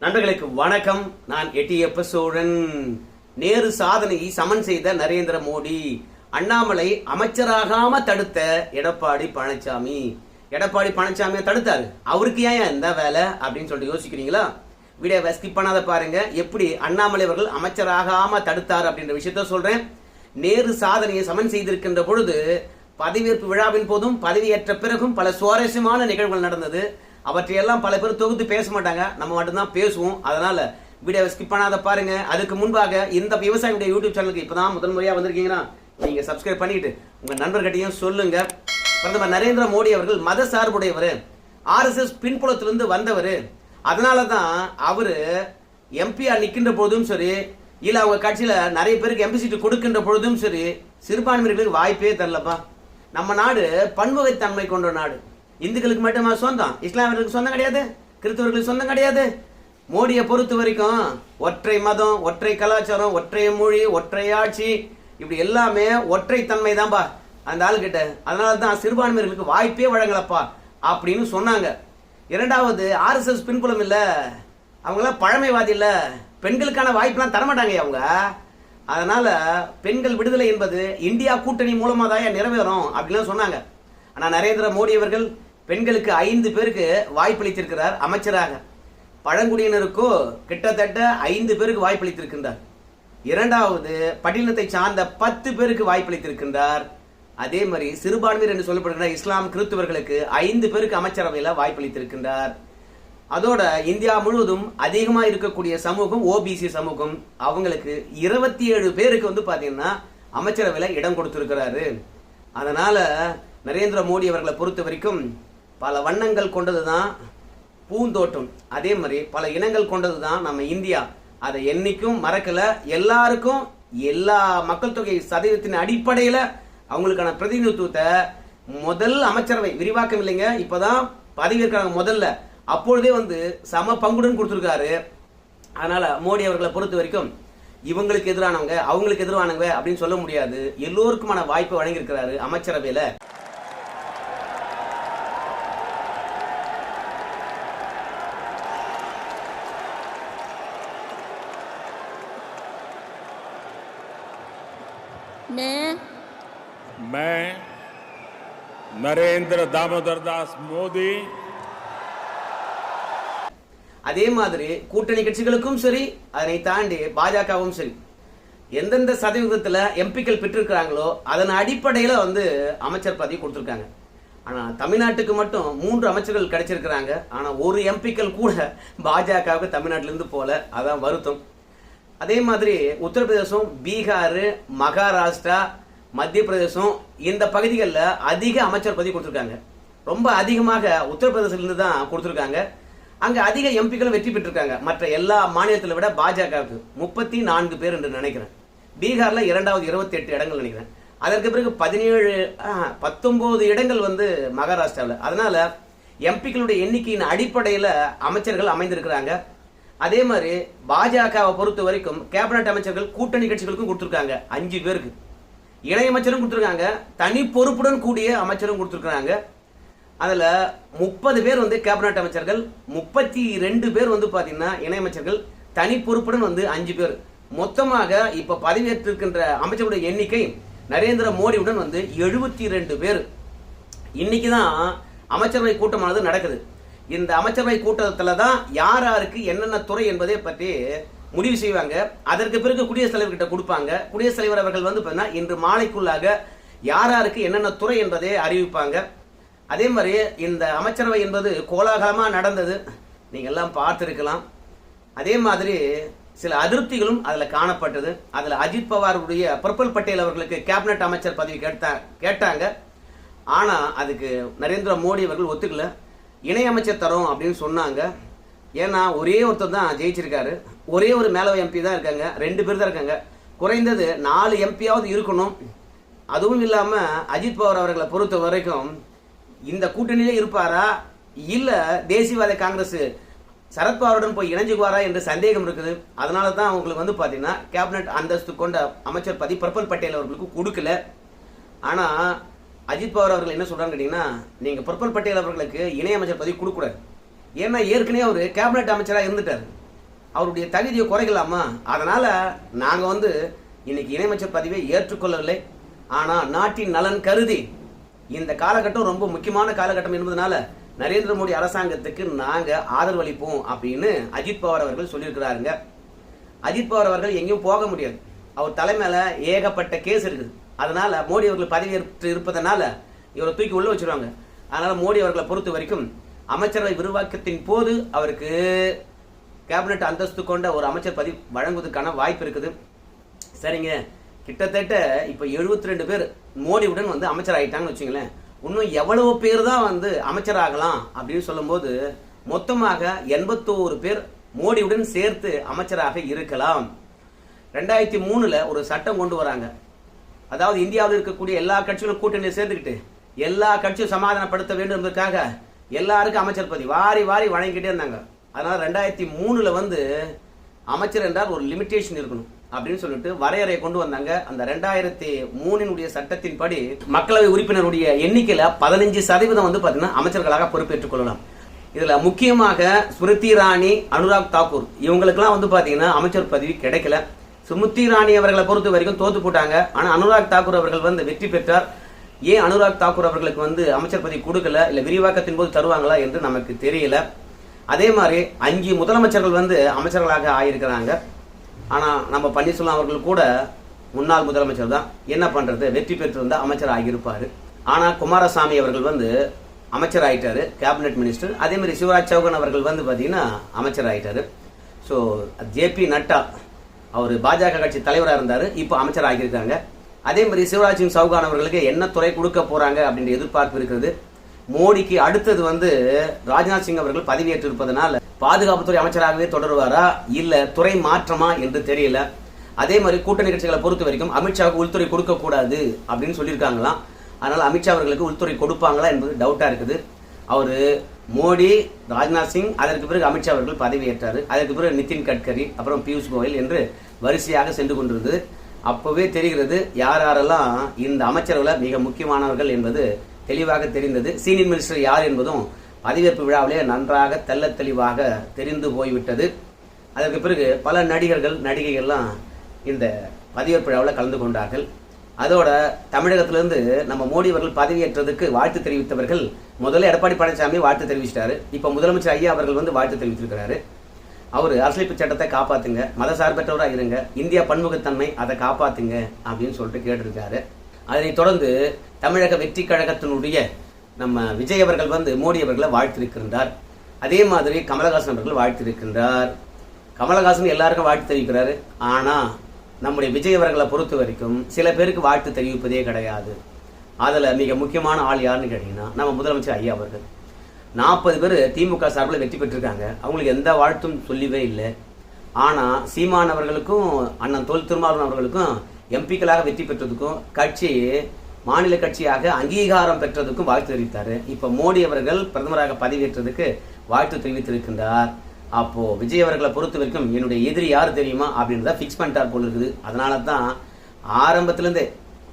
நண்பர்களுக்கு வணக்கம். நான் எட்டியப்ப சோழன். நேரு சாதனையை சமன் செய்த நரேந்திர மோடி அண்ணாமலை அமைச்சராகாம தடுத்த எடப்பாடி பழனிசாமி. எடப்பாடி பழனிசாமியை தடுத்தாரு. அவருக்கு ஏன் இந்த வேலை அப்படின்னு சொல்லிட்டு யோசிக்கிறீங்களா? வீடியோவை ஸ்கிப் பண்ணாத பாருங்க. எப்படி அண்ணாமலை அவர்கள் அமைச்சராகாம தடுத்தார் அப்படின்ற விஷயத்த சொல்றேன். நேரு சாதனையை சமன் செய்திருக்கின்ற பொழுது பதவியேற்பு விழாவின் போதும் பதவியேற்ற பிறகும் பல சுவாரஸ்யமான நிகழ்வுகள் நடந்தது. அவற்றையெல்லாம் பல பேர் தொகுத்து பேச மாட்டாங்க. நம்ம மட்டும்தான் பேசுவோம். அதனால வீடியோவை ஸ்கிப் பண்ணாத பாருங்க. அதுக்கு முன்பாக இந்த விவசாயியுடைய யூடியூப் சேனலுக்கு இப்பதான் முதன் முறையா வந்திருக்கீங்கன்னா நீங்க சப்ஸ்கிரைப் பண்ணிட்டு உங்க நண்பர்கிட்டையும் சொல்லுங்க. பிரதமர் நரேந்திர மோடி அவர்கள் மத சார்புடையவர். ஆர்எஸ்எஸ் பின்புலத்திலிருந்து வந்தவர். அதனால தான் அவரு எம்பியா நிற்கின்ற பொழுதும் சரி இல்ல அவங்க கட்சியில நிறைய பேருக்கு எம்பி சீட்டு கொடுக்கின்ற பொழுதும் சரி சிறுபான்மையினர்களுக்கு வாய்ப்பே தரலப்பா. நம்ம நாடு பன்முகத்தன்மை கொண்ட நாடு. இந்துக்களுக்கு மட்டுமா சொந்தம்? இஸ்லாமியர்களுக்கு சொந்தம் கிடையாது? கிறிஸ்தவர்களுக்கு சொந்தம் கிடையாது? மோடியை பொறுத்த வரைக்கும் ஒற்றை மதம் ஒற்றை கலாச்சாரம் ஒற்றை மொழி ஒற்றை ஆட்சி இப்படி எல்லாமே ஒற்றை தன்மை தான்பா அந்த ஆளுகிட்ட. அதனால தான் சிறுபான்மையர்களுக்கு வாய்ப்பே வழங்கலப்பா அப்படின்னு சொன்னாங்க. இரண்டாவது ஆர்எஸ்எஸ் பின்புலம் இல்லை. அவங்களாம் பழமைவாதி இல்லை. பெண்களுக்கான வாய்ப்பெல்லாம் தரமாட்டாங்க அவங்க. அதனால பெண்கள் விடுதலை என்பது இந்தியா கூட்டணி மூலமாக தான் நிறைவேறும் அப்படின்லாம் சொன்னாங்க. ஆனால் நரேந்திர மோடி அவர்கள் பெண்களுக்கு ஐந்து பேருக்கு வாய்ப்பளித்திருக்கிறார் அமைச்சராக. பழங்குடியினருக்கோ கிட்டத்தட்ட ஐந்து பேருக்கு வாய்ப்பளித்திருக்கின்றார். இரண்டாவது பட்டினத்தை சார்ந்த பத்து பேருக்கு வாய்ப்பளித்திருக்கின்றார். அதே மாதிரி சிறுபான்மையர் என்று சொல்லப்படுகிற இஸ்லாம் கிறிஸ்துவர்களுக்கு ஐந்து பேருக்கு அமைச்சரவையில் வாய்ப்பளித்திருக்கின்றார். அதோட இந்தியா முழுவதும் அதிகமாக இருக்கக்கூடிய சமூகம் ஓபிசி சமூகம். அவங்களுக்கு இருபத்தி ஏழு பேருக்கு வந்து பார்த்தீங்கன்னா அமைச்சரவையில் இடம் கொடுத்துருக்கிறாரு. அதனால நரேந்திர மோடி அவர்களை பொறுத்த வரைக்கும் பல வண்ணங்கள் கொண்டது தான் பூந்தோட்டம் அதே மாதிரி பல இனங்கள் கொண்டது தான் நம்ம இந்தியா. அதை என்றைக்கும் மறக்கலை. எல்லாருக்கும் எல்லா மக்கள் தொகை சதவீதத்தின் அடிப்படையில் அவங்களுக்கான பிரதிநிதித்துவத்தை முதல் அமைச்சரவை விரிவாக்கம் இல்லைங்க. இப்பதான் பதவி இருக்கிறாங்க முதல்ல. அப்பொழுதே வந்து சம பங்குடன் கொடுத்துருக்காரு. அதனால் மோடி அவர்களை பொறுத்த வரைக்கும் இவங்களுக்கு எதிரானவங்க அவங்களுக்கு எதிரானவங்க அப்படின்னு சொல்ல முடியாது. எல்லோருக்குமான வாய்ப்பு வழங்கியிருக்கிறாரு அமைச்சரவையில். நரேந்திர தாமோதர் தாஸ் மோடி. அதே மாதிரி கூட்டணி கட்சிகளுக்கும் சரி அதனை தாண்டி பாஜகவும் சரி எந்தெந்த சதவீதத்தில் எம்பிக்கள் பெற்றிருக்கிறாங்களோ அதன் அடிப்படையில் வந்து அமைச்சர் பதவி கொடுத்துருக்காங்க. ஆனால் தமிழ்நாட்டுக்கு மட்டும் மூன்று அமைச்சர்கள் கிடைச்சிருக்கிறாங்க. ஆனால் ஒரு எம்பிக்கள் கூட பாஜகவுக்கு தமிழ்நாட்டிலேருந்து போல. அதான் வருத்தம். அதே மாதிரி உத்தரப்பிரதேசம் பீகார் மகாராஷ்டிரா மத்திய பிரதேசம் இந்த பகுதிகளில் அதிக அமைச்சர் பதவி கொடுத்துருக்காங்க. ரொம்ப அதிகமாக உத்தரப்பிரதேசிலிருந்து தான் கொடுத்துருக்காங்க. அங்கே அதிக எம்பிக்களும் வெற்றி பெற்றிருக்காங்க. மற்ற எல்லா மாநிலத்தில் விட பாஜகவுக்கு முப்பத்தி நான்கு பேர் என்று நினைக்கிறேன். பீகாரில் இரண்டாவது இருபத்தி எட்டு இடங்கள் நினைக்கிறேன். அதற்கு பிறகு பதினேழு பத்தொம்போது இடங்கள் வந்து மகாராஷ்டிராவில் அதனால் எம்பிக்களுடைய எண்ணிக்கையின் அடிப்படையில் அமைச்சர்கள் அமைந்திருக்கிறாங்க. அதே மாதிரி பாஜகவை பொறுத்த வரைக்கும் கேபினட் அமைச்சர்கள் கூட்டணி கட்சிகளுக்கும் கொடுத்துருக்காங்க. அஞ்சு பேருக்கு. இணையமைச்சரும் கொடுத்துருக்காங்க. தனி பொறுப்புடன் கூடிய அமைச்சரும் கொடுத்துருக்குறாங்க. அதில் முப்பது பேர் வந்து கேபினட் அமைச்சர்கள் முப்பத்தி ரெண்டு பேர் வந்து பார்த்தீங்கன்னா இணையமைச்சர்கள் தனி பொறுப்புடன் வந்து அஞ்சு பேர். மொத்தமாக இப்போ பதவியேற்றிருக்கின்ற அமைச்சருடைய எண்ணிக்கை நரேந்திர மோடியுடன் வந்து எழுபத்தி ரெண்டு பேர். இன்னைக்கு தான் அமைச்சரவை கூட்டமானது நடக்குது. இந்த அமைச்சரவை கூட்டத்தில் தான் யார் யாருக்கு என்னென்ன துறை என்பதை பற்றி முடிவு செய்வாங்க. அதற்கு பிறகு குடியரசுத் தலைவர்கிட்ட கொடுப்பாங்க. குடியரசுத் தலைவர் அவர்கள் வந்து பார்த்தீங்கன்னா இன்று மாலைக்குள்ளாக யார் யாருக்கு என்னென்ன துறை என்பதை அறிவிப்பாங்க. அதே மாதிரி இந்த அமைச்சரவை என்பது கோலாகலமாக நடந்தது. நீங்கள் எல்லாம் பார்த்துருக்கலாம். அதே மாதிரி சில அதிருப்திகளும் அதில் காணப்பட்டது. அதில் அஜித் பவாருடைய பர்பல் பட்டேல் அவர்களுக்கு கேபினட் அமைச்சர் பதவி கேட்டா கேட்டாங்க. ஆனால் அதுக்கு நரேந்திர மோடி அவர்கள் ஒத்துக்கல. இணையமைச்சர் தரோம் அப்படின்னு சொன்னாங்க. ஏன்னா ஒரே ஒருத்தர் தான் ஜெயிச்சிருக்காரு. ஒரே ஒரு மேலவை எம்பி தான் இருக்காங்க. ரெண்டு பேர் தான் இருக்காங்க. குறைந்தது நாலு எம்பியாவது இருக்கணும். அதுவும் இல்லாமல் அஜித் பவார் அவர்களை பொறுத்த வரைக்கும் இந்த கூட்டணியிலே இருப்பாரா? இல்லை தேசியவாத காங்கிரஸ் சரத்பவாருடன் போய் இணைஞ்சுக்குவாரா என்று சந்தேகம் இருக்குது. அதனால தான் அவங்களுக்கு வந்து பார்த்தீங்கன்னா கேபினட் அந்தஸ்து கொண்ட அமைச்சர் பதி பர்பல் பட்டேல் அவர்களுக்கு கொடுக்கல. ஆனால் அஜித் பவார் அவர்கள் என்ன சொல்கிறாங்க கேட்டிங்கன்னா நீங்கள் பர்பல் பட்டேல் அவர்களுக்கு இணையமைச்சர் பதவி கொடுக்கூடாது ஏன்னா ஏற்கனவே அவர் கேபினட் அமைச்சராக இருந்துட்டார். அவருடைய தகுதியை குறைக்கலாமா? அதனால் நாங்கள் வந்து இன்னைக்கு இணையமைச்சர் பதவியை ஏற்றுக்கொள்ளவில்லை. ஆனால் நாட்டின் நலன் கருதி இந்த காலகட்டம் ரொம்ப முக்கியமான காலகட்டம் என்பதனால நரேந்திர மோடி அரசாங்கத்துக்கு நாங்கள் ஆதரவளிப்போம் அப்படின்னு அஜித் பவார் அவர்கள் சொல்லியிருக்கிறாருங்க. அஜித் பவார் அவர்கள் எங்கேயும் போக முடியாது. அவர் தலைமையில் ஏகப்பட்ட கேஸ் இருக்குது. அதனால் மோடி அவர்கள் பதவியேற்று இருப்பதனால இவரை தூக்கி உள்ளே வச்சிருவாங்க. அதனால் மோடி அவர்களை பொறுத்த வரைக்கும் அமைச்சரவை விரிவாக்கத்தின் போது அவருக்கு கேபினட் அந்தஸ்து கொண்ட ஒரு அமைச்சர் பதவி வழங்குவதற்கான வாய்ப்பு இருக்குது. சரிங்க. கிட்டத்தட்ட இப்போ எழுபத்தி ரெண்டு பேர் மோடியுடன் வந்து அமைச்சர் ஆகிட்டாங்கன்னு வச்சுங்களேன் இன்னும் எவ்வளவு பேர் தான் வந்து அமைச்சர் ஆகலாம் அப்படின்னு சொல்லும்போது மொத்தமாக எண்பத்தோரு பேர் மோடியுடன் சேர்த்து அமைச்சராக இருக்கலாம். ரெண்டாயிரத்தி மூணில் ஒரு சட்டம் கொண்டு வராங்க. அதாவது இந்தியாவில் இருக்கக்கூடிய எல்லா கட்சிகளும் கூட்டணியில் சேர்ந்துக்கிட்டு எல்லா கட்சியும் சமாதானப்படுத்த வேண்டும் என்பதற்காக எல்லாருக்கும் அமைச்சர் பதவி. வாரி வாரி வழங்கிக்கிட்டே இருந்தாங்க. அதனால் ரெண்டாயிரத்தி மூணில் வந்து அமைச்சர் என்றால் ஒரு லிமிட்டேஷன் இருக்கணும் அப்படின்னு சொல்லிட்டு வரையறையை கொண்டு வந்தாங்க. அந்த ரெண்டாயிரத்தி மூணினுடைய சட்டத்தின்படி மக்களவை உறுப்பினருடைய எண்ணிக்கையில் பதினஞ்சு சதவீதம் வந்து பார்த்தீங்கன்னா அமைச்சர்களாக பொறுப்பேற்றுக் கொள்ளலாம். இதில் முக்கியமாக ஸ்மிருதி இராணி அனுராக் தாக்கூர் இவங்களுக்கெல்லாம் வந்து பார்த்தீங்கன்னா அமைச்சர் பதவி கிடைக்கல. ஸ்மிருதி இராணி அவர்களை பொறுத்த வரைக்கும் தோத்து போட்டாங்க. ஆனால் அனுராக் தாக்கூர் அவர்கள் வந்து வெற்றி பெற்றார். ஏன் அனுராக் தாக்கூர் அவர்களுக்கு வந்து அமைச்சர் பதவி கொடுக்கல? இல்லை விரிவாக்கத்தின் போது தருவாங்களா என்று நமக்கு தெரியல. அதே மாதிரி அஞ்சு முதலமைச்சர்கள் வந்து அமைச்சர்களாக ஆயிருக்கிறாங்க. ஆனால் நம்ம பன்னீர்செல்வம் அவர்கள் கூட முன்னாள் முதலமைச்சர் தான். என்ன பண்ணுறது வெற்றி பெற்றிருந்தா அமைச்சர் ஆகியிருப்பார். ஆனால் குமாரசாமி அவர்கள் வந்து அமைச்சர் ஆயிட்டாரு கேபினெட் மினிஸ்டர் அதே மாதிரி சிவராஜ் சௌகான் அவர்கள் வந்து பார்த்திங்கன்னா அமைச்சர் ஆகிட்டார் ஸோ ஜேபி நட்டா அவர் பாஜக கட்சி தலைவராக இருந்தார் இப்போ அமைச்சர் ஆகியிருக்காங்க. அதே மாதிரி சிவராஜ் சிங் சவுகான் அவர்களுக்கு என்ன துறை கொடுக்க போறாங்க அப்படின்ற எதிர்பார்ப்பு இருக்கிறது. மோடிக்கு அடுத்தது வந்து ராஜ்நாத் சிங் அவர்கள் பதவியேற்று இருப்பதனால பாதுகாப்புத்துறை அமைச்சராகவே தொடருவாரா? இல்ல துறை மாற்றமா என்று தெரியல. அதே மாதிரி கூட்ட நிகழ்ச்சிகளை பொறுத்த வரைக்கும் அமித்ஷாவுக்கு உள்துறை கொடுக்க கூடாது அப்படின்னு சொல்லியிருக்காங்களாம் அதனால அமித்ஷா அவர்களுக்கு உள்துறை கொடுப்பாங்களா என்பது டவுட்டா இருக்குது. அவரு மோடி ராஜ்நாத் சிங் அதற்கு பிறகு அமித்ஷா அவர்கள் பதவியேற்றாரு. அதற்கு பிறகு நிதின் கட்கரி அப்புறம் பியூஷ் கோயல் என்று வரிசையாக சென்று கொண்டிருந்தது. அப்போவே தெரிகிறது யார் யாரெல்லாம் இந்த அமைச்சரவில் மிக முக்கியமானவர்கள் என்பது தெளிவாக தெரிந்தது. சீனியர் மினிஸ்டர் யார் என்பதும் பதவியேற்பு விழாவிலே நன்றாக தெள்ளத் தெளிவாக தெரிந்து போய்விட்டது. அதற்கு பிறகு பல நடிகர்கள் நடிகைகள்லாம் இந்த பதவியேற்பு விழாவில் கலந்து கொண்டார்கள். அதோட தமிழகத்திலிருந்து நம்ம மோடி அவர்கள் பதவியேற்றதுக்கு வாழ்த்து தெரிவித்தவர்கள் முதல்ல எடப்பாடி பழனிசாமி வாழ்த்து தெரிவிச்சிட்டாரு. இப்ப முதலமைச்சர் ஐயா அவர்கள் வந்து வாழ்த்து தெரிவித்திருக்கிறாரு. அவர் அரசியலமைப்பு சட்டத்தை காப்பாத்துங்க மதசார்பற்றவராக இருங்க இந்தியா பன்முகத்தன்மை அதை காப்பாத்துங்க அப்படின்னு சொல்லிட்டு கேட்டிருக்காரு. அதனைத் தொடர்ந்து தமிழக வெற்றி கழகத்தினுடைய நம்ம விஜய் அவர்கள் வந்து மோடி அவர்களை வாழ்த்திருக்கின்றார். அதே மாதிரி கமலஹாசன் அவர்கள் வாழ்த்திருக்கின்றார். கமலஹாசன் எல்லாருக்கும் வாழ்த்து தெரிவிக்கிறாரு. ஆனால் நம்முடைய விஜய் அவர்களை பொறுத்த வரைக்கும் சில பேருக்கு வாழ்த்து தெரிவிப்பதே கிடையாது. அதில் மிக முக்கியமான ஆள் யாருன்னு கேட்டிங்கன்னா நம்ம முதலமைச்சர் ஐயா அவர்கள். நாற்பது பேர் திமுக சார்பில் வெற்றி பெற்றிருக்காங்க. அவங்களுக்கு எந்த வாழ்த்தும் சொல்லவே இல்லை. ஆனால் சீமான் அவர்களுக்கும் அண்ணன் தொல் திருமாவளவன் அவர்களுக்கும் எம்பிக்களாக வெற்றி பெற்றதுக்கும் கட்சி மாநில கட்சியாக அங்கீகாரம் பெற்றதுக்கும் வாழ்த்து தெரிவித்தார். இப்போ மோடி அவர்கள் பிரதமராக பதவியேற்றதுக்கு வாழ்த்து தெரிவித்திருக்கின்றார். அப்போ விஜய் அவர்களை பொறுத்த வரைக்கும் என்னுடைய எதிரி யார் தெரியுமா? அப்படின்றத ஃபிக்ஸ் பண்ணிட்டார் போல் இருக்குது. அதனால தான் ஆரம்பத்திலேருந்தே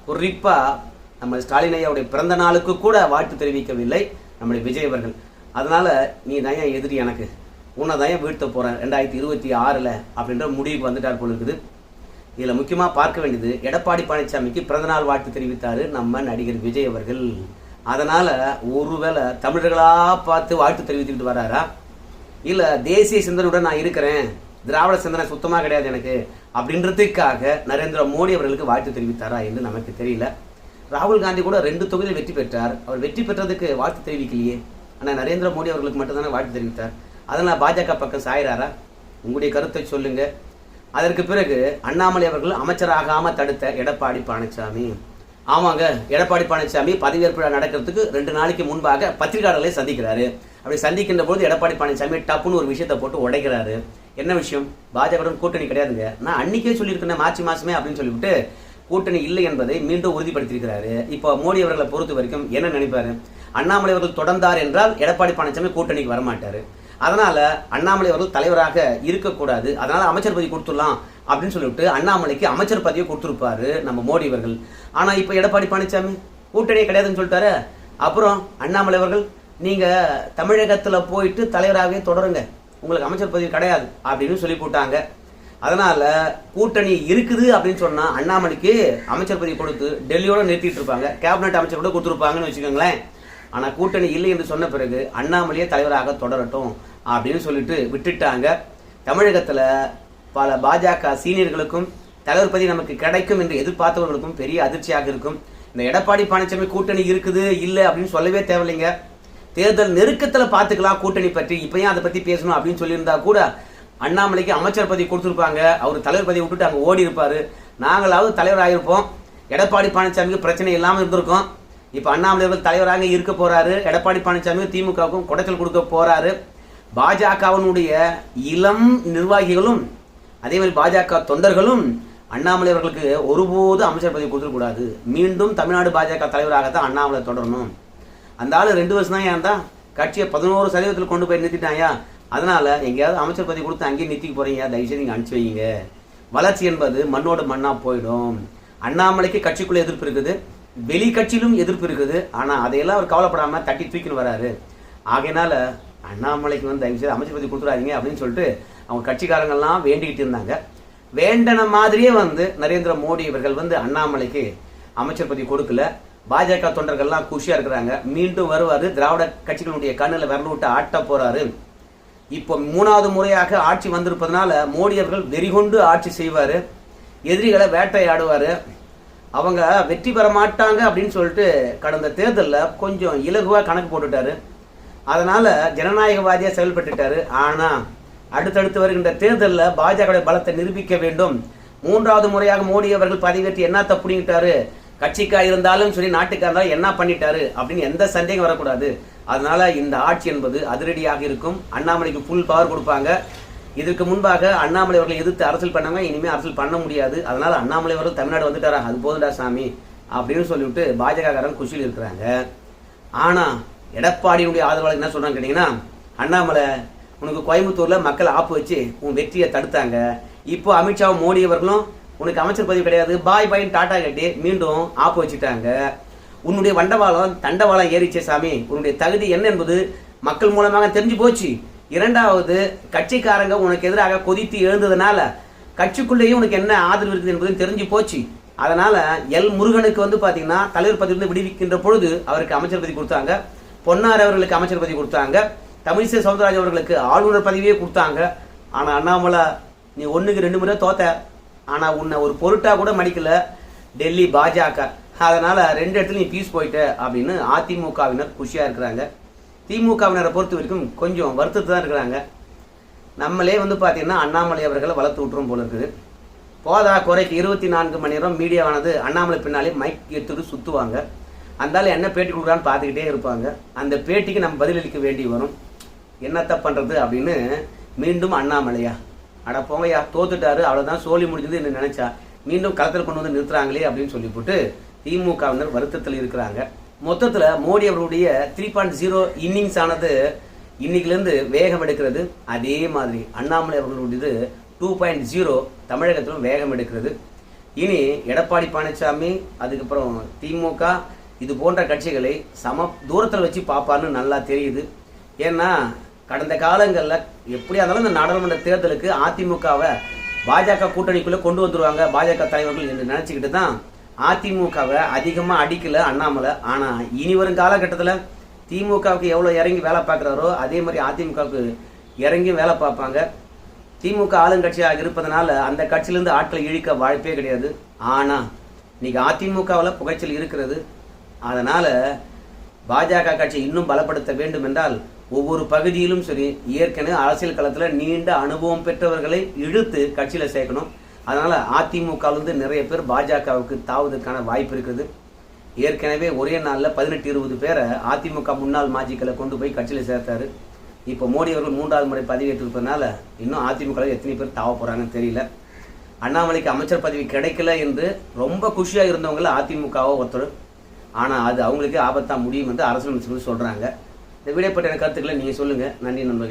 குறிப்பாக நம்ம ஸ்டாலின் ஐயாவுடைய பிறந்த நாளுக்கு கூட வாழ்த்து தெரிவிக்கவில்லை நம்முடைய விஜய் அவர்கள். அதனால் நீ தான் எதிரி எனக்கு. உன்னை தான் வீழ்த்த போகிறேன் ரெண்டாயிரத்தி இருபத்தி ஆறில் அப்படின்ற முடிவுக்கு வந்துட்டார் போல இருக்குது. இதில் முக்கியமாக பார்க்க வேண்டியது எடப்பாடி பழனிசாமிக்கு பிறந்தநாள் வாழ்த்து தெரிவித்தார் நம்ம நடிகர் விஜய் அவர்கள். அதனால் ஒருவேளை தமிழர்களாக பார்த்து வாழ்த்து தெரிவித்துக்கிட்டு வராரா? இல்லை தேசிய சிந்தனையுடன் நான் இருக்கிறேன். திராவிட சிந்தனை சுத்தமாக கிடையாது எனக்கு. அப்படின்றதுக்காக நரேந்திர மோடி அவர்களுக்கு வாழ்த்து தெரிவித்தாரா என்று நமக்கு தெரியல. ராகுல் காந்தி கூட ரெண்டு தொகுதியில் வெற்றி பெற்றார். அவர் வெற்றி பெற்றதுக்கு வாழ்த்து தெரிவிக்கலையே. ஆனால் நரேந்திர மோடி அவர்களுக்கு மட்டும்தானே வாழ்த்து தெரிவித்தார். அதனால் பாஜக பக்கம் சாயிறாரா? உங்களுடைய கருத்தை சொல்லுங்க. அதற்கு பிறகு அண்ணாமலை அவர்கள் அமைச்சராகாமல் தடுத்த எடப்பாடி பழனிசாமி. ஆமாங்க எடப்பாடி பழனிசாமி பதவியேற்பு விழா நடக்கிறதுக்கு ரெண்டு நாளைக்கு முன்பாக பத்திரிகையாளர்களை சந்திக்கிறாரு. அப்படி சந்திக்கின்ற போது எடப்பாடி பழனிசாமி டப்புன்னு ஒரு விஷயத்தை போட்டு உடைக்கிறாரு. என்ன விஷயம்? பாஜகவுடன் கூட்டணி கிடையாதுங்க. நான் அன்னைக்கே சொல்லியிருக்கேன் மார்ச் மாசமே அப்படின்னு சொல்லிவிட்டு கூட்டணி இல்லை என்பதை மீண்டும் உறுதிப்படுத்தியிருக்கிறாரு. இப்போ மோடி அவர்களை பொறுத்த வரைக்கும் என்ன நினைப்பாரு? அண்ணாமலை அவர்கள் தொடர்ந்தார் என்றால் எடப்பாடி பழனிசாமி கூட்டணிக்கு வரமாட்டார். அதனால் அண்ணாமலை அவர்கள் தலைவராக இருக்கக்கூடாது. அதனால் அமைச்சர் பதவி கொடுத்துடலாம் அப்படின்னு சொல்லிவிட்டு அண்ணாமலைக்கு அமைச்சர் பதவியை கொடுத்துருப்பாரு நம்ம மோடி அவர்கள். ஆனால் இப்போ எடப்பாடி பழனிசாமி கூட்டணியே கிடையாதுன்னு சொல்லிட்டாரு. அப்புறம் அண்ணாமலை அவர்கள் நீங்கள் தமிழகத்தில் போயிட்டு தலைவராகவே தொடருங்க. உங்களுக்கு அமைச்சர் பதவி கிடையாது. அப்படின்னு சொல்லி போட்டாங்க. அதனால் கூட்டணி இருக்குது அப்படின்னு சொன்னால் அண்ணாமலைக்கு அமைச்சர் பதவி கொடுத்து டெல்லியோட நிறுத்திட்டு இருப்பாங்க. கேபினட் அமைச்சர் கூட கொடுத்துருப்பாங்கன்னு வச்சுக்கோங்களேன். ஆனால் கூட்டணி இல்லை என்று சொன்ன பிறகு அண்ணாமலையே தலைவராக தொடரட்டும் அப்படின்னு சொல்லிட்டு விட்டுட்டாங்க. தமிழகத்தில் பல பாஜக சீனியர்களுக்கும் தலைவர் பதவி நமக்கு கிடைக்கும் என்று எதிர்பார்த்தவர்களுக்கும் பெரிய அதிர்ச்சியாக இருக்கும். இந்த எடப்பாடி பழனிசாமி கூட்டணி இருக்குது இல்லை அப்படின்னு சொல்லவே தேவையில்லைங்க. தேர்தல் நெருக்கத்தில் பார்த்துக்கலாம் கூட்டணி பற்றி. இப்போ ஏன் அதை பற்றி பேசணும் அப்படின்னு சொல்லியிருந்தா கூட அண்ணாமலைக்கு அமைச்சர் பதவி கொடுத்துருப்பாங்க. அவர் தலைவர் பதவி விட்டுட்டு அங்கே ஓடி இருப்பார் நாங்களாவது தலைவர் இருப்போம் எடப்பாடி பழனிசாமிக்கு பிரச்சனை இல்லாமல் இருந்திருக்கோம். இப்போ அண்ணாமலை அவர்கள் தலைவராக இருக்க போறாரு. எடப்பாடி பழனிசாமி திமுகவுக்கும் குடைச்சல் கொடுக்க போறாரு. பாஜகவினுடைய இளம் நிர்வாகிகளும் அதே மாதிரி பாஜக தொண்டர்களும் அண்ணாமலை அவர்களுக்கு ஒருபோது அமைச்சர் பதவி கொடுத்துடக்கூடாது மீண்டும் தமிழ்நாடு பாஜக தலைவராகத்தான் அண்ணாமலை தொடரணும். அந்த ஆளு ரெண்டு வருஷம் தான் ஏன்டா கட்சியை பதினோரு சதவீதத்தில் கொண்டு போய் நிறுத்திட்டாயா அதனால எங்கேயாவது அமைச்சர் பதவி கொடுத்து அங்கேயே நிறுத்திக்க போறீங்க தயவுசெய்து நீங்கள் அனுப்பிச்சு வைங்க. வளர்ச்சி என்பது மண்ணோட மண்ணாக போயிடும். அண்ணாமலைக்கு கட்சிக்குள்ளே எதிர்ப்பு இருக்குது. வெளி கட்சியிலும் எதிர்ப்பு இருக்குது. ஆனால் அதையெல்லாம் அவர் கவலைப்படாமல் தட்டி தூக்கின்னு வராரு. ஆகையினால அண்ணாமலைக்கு வந்து தயவு செய்து அமைச்சர் பதவி கொடுத்துறாதீங்க அப்படின்னு சொல்லிட்டு அவங்க கட்சிக்காரங்கள்லாம் வேண்டிக்கிட்டு இருந்தாங்க. வேண்டன மாதிரியே வந்து நரேந்திர மோடி இவர்கள் வந்து அண்ணாமலைக்கு அமைச்சர் பதவி கொடுக்கல. பாஜக தொண்டர்கள்லாம் குஷியாக இருக்கிறாங்க. மீண்டும் வருவார். திராவிட கட்சிகளுடைய கண்ணில் விரல் விட்டு ஆட்ட போகிறாரு இப்போ மூணாவது முறையாக ஆட்சி வந்திருப்பதனால மோடி அவர்கள் வெறிகொண்டு ஆட்சி செய்வார். எதிரிகளை வேட்டையாடுவார். அவங்க வெற்றி பெற மாட்டாங்க அப்படின்னு சொல்லிட்டு கடந்த தேர்தலில் கொஞ்சம் இலகுவாக கணக்கு போட்டுட்டாரு. அதனால் ஜனநாயகவாதியாக செயல்பட்டுட்டாரு. ஆனால் அடுத்தடுத்து வருகின்ற தேர்தலில் பாஜகவுடைய பலத்தை நிரூபிக்க வேண்டும். மூன்றாவது முறையாக மோடி அவர்கள் பதவியேற்று என்ன தப்புடிங்கிட்டாரு கட்சிக்கா இருந்தாலும் சரி நாட்டுக்கா இருந்தாலும் என்ன பண்ணிட்டாரு? அப்படின்னு எந்த சந்தேகம் வரக்கூடாது. அதனால இந்த ஆட்சி என்பது அதிரடியாக இருக்கும். அண்ணாமலைக்கு ஃபுல் பவர் கொடுப்பாங்க. இதற்கு முன்பாக அண்ணாமலை அவர்களை எதிர்த்து அரசியல் பண்ணாங்க இனிமே அரசியல் பண்ண முடியாது. அதனால அண்ணாமலை அவர்கள் தமிழ்நாடு வந்துட்டாரா? அது போதுடா சாமி அப்படின்னு சொல்லிவிட்டு பாஜக குஷியில் இருக்கிறாங்க. ஆனா எடப்பாடியுடைய ஆதரவாளர் என்ன சொல்றாங்க கேட்டீங்கன்னா அண்ணாமலை உனக்கு கோயம்புத்தூர்ல மக்கள் ஆப்பு வச்சு உன் வெற்றியை தடுத்தாங்க. இப்போ அமித்ஷா மோடி அவர்களும் உனக்கு அமைச்சர் பதவி கிடையாது. பாய் பாயின் டாட்டா கட்டி மீண்டும் ஆப்பு வச்சுட்டாங்க. உன்னுடைய வண்டவாளம் தண்டவாளம் ஏறிச்சே சாமி. உன்னுடைய தகுதி என்ன என்பது மக்கள் மூலமாக தெரிஞ்சு போச்சு. இரண்டாவது கட்சிக்காரங்க உனக்கு எதிராக கொதித்து எழுந்ததுனால கட்சிக்குள்ளேயும் உனக்கு என்ன ஆதரவு இருக்குது என்பதும் தெரிஞ்சு போச்சு. அதனால எல் முருகனுக்கு வந்து பார்த்தீங்கன்னா தலைவர் பதவியிலிருந்து விடுவிக்கின்ற பொழுது அவருக்கு அமைச்சர் பதவி கொடுத்தாங்க. பொன்னார் அவர்களுக்கு அமைச்சர் பதவி கொடுத்தாங்க. தமிழிசை சவுந்தரராஜ் அவர்களுக்கு ஆளுநர் பதவியே கொடுத்தாங்க. ஆனால் அண்ணாமலை நீ ஒன்றுக்கு ரெண்டு முறை தோத்த. ஆனால் உன்னை ஒரு பொருட்டாக கூட மடிக்கல. டெல்லி பாஜக. அதனால ரெண்டு இடத்துல நீ பீஸ் போயிட்ட அப்படின்னு அதிமுகவினர் குஷியாக இருக்கிறாங்க. திமுகவினரை பொறுத்த வரைக்கும் கொஞ்சம் வருத்தத்து தான் இருக்கிறாங்க. நம்மளே வந்து பார்த்தீங்கன்னா அண்ணாமலை அவர்களை வளர்த்து விட்டுரும் போல இருக்குது. போதா குறைக்கு இருபத்தி நான்கு மணி நேரம் மீடியாவானது அண்ணாமலை பின்னாலே மைக் எடுத்துட்டு சுற்றுவாங்க அந்தால என்ன பேட்டி கொடுக்குறான்னு பார்த்துக்கிட்டே இருப்பாங்க. அந்த பேட்டிக்கு நம்ம பதிலளிக்க வேண்டி வரும். என்னத்த பண்ணுறது அப்படின்னு மீண்டும் அண்ணாமலையா? அட போங்கய்யா தோத்துட்டாரு அவ்வளோதான் சோழி முடிஞ்சது என்ன நினச்சா. மீண்டும் களத்தில் கொண்டு வந்து நிறுத்துறாங்களே அப்படின்னு சொல்லிவிட்டு திமுகவினர் வருத்தத்தில் இருக்கிறாங்க. மொத்தத்தில் மோடி அவர்களுடைய த்ரீ பாயிண்ட் ஜீரோ இன்னிங்ஸ் ஆனது இன்னைக்குலேருந்து வேகம் எடுக்கிறது. அதே மாதிரி அண்ணாமலை அவர்களுடையது டூ பாயிண்ட் ஜீரோ தமிழகத்திலும் வேகம் எடுக்கிறது. இனி எடப்பாடி பழனிசாமி அதுக்கப்புறம் திமுக இது போன்ற கட்சிகளை சம தூரத்தில் வச்சு பார்ப்பார்னு நல்லா தெரியுது. ஏன்னா கடந்த காலங்களில் எப்படியா இருந்தாலும் இந்த நாடாளுமன்ற தேர்தலுக்கு அதிமுகவை பாஜக கூட்டணிக்குள்ளே கொண்டு வந்துருவாங்க பாஜக தலைவர்கள் என்று நினச்சிக்கிட்டு தான் அதிமுகவை அதிகமாக அடிக்கல அண்ணாமலை. ஆனால் இனி வரும் காலகட்டத்தில் திமுகவுக்கு எவ்வளோ இறங்கி வேலை பார்க்குறாரோ அதே மாதிரி அதிமுகவுக்கு இறங்கி வேலை பார்ப்பாங்க. திமுக ஆளுங்கட்சியாக இருப்பதனால அந்த கட்சியிலிருந்து ஆட்களை இழுக்க வாய்ப்பே கிடையாது. ஆனால் இன்னைக்கு அதிமுகவில் புகைச்சல் இருக்கிறது. அதனால் பாஜக கட்சி இன்னும் பலப்படுத்த வேண்டும் என்றால் ஒவ்வொரு பகுதியிலும் சரி ஏற்கனவே அரசியல் களத்தில் நீண்ட அனுபவம் பெற்றவர்களை இழுத்து கட்சியில் சேர்க்கணும். அதனால் அதிமுகவிலிருந்து நிறைய பேர் பாஜகவுக்கு தாவதற்கான வாய்ப்பு இருக்குது. ஏற்கனவே ஒரே நாளில் பதினெட்டு இருபது பேரை அதிமுக முன்னாள் மாஜிக்களை கொண்டு போய் கட்சியில் சேர்த்தாரு. இப்போ மோடி அவர்கள் மூன்றாவது முறை பதவியேற்றிருப்பதனால இன்னும் அதிமுக எத்தனை பேர் தாவ போகிறாங்கன்னு தெரியல. அண்ணாமலைக்கு அமைச்சர் பதவி கிடைக்கல என்று ரொம்ப குஷியாக இருந்தவங்கள அதிமுகவோ ஒருத்தர். ஆனால் அது அவங்களுக்கே ஆபத்தாக முடியும் என்று அரசியல் சொல்கிறாங்க இந்த வீடியோ பற்றின கருத்துக்களை நீங்கள் சொல்லுங்கள் நன்றி நண்பர்கள்.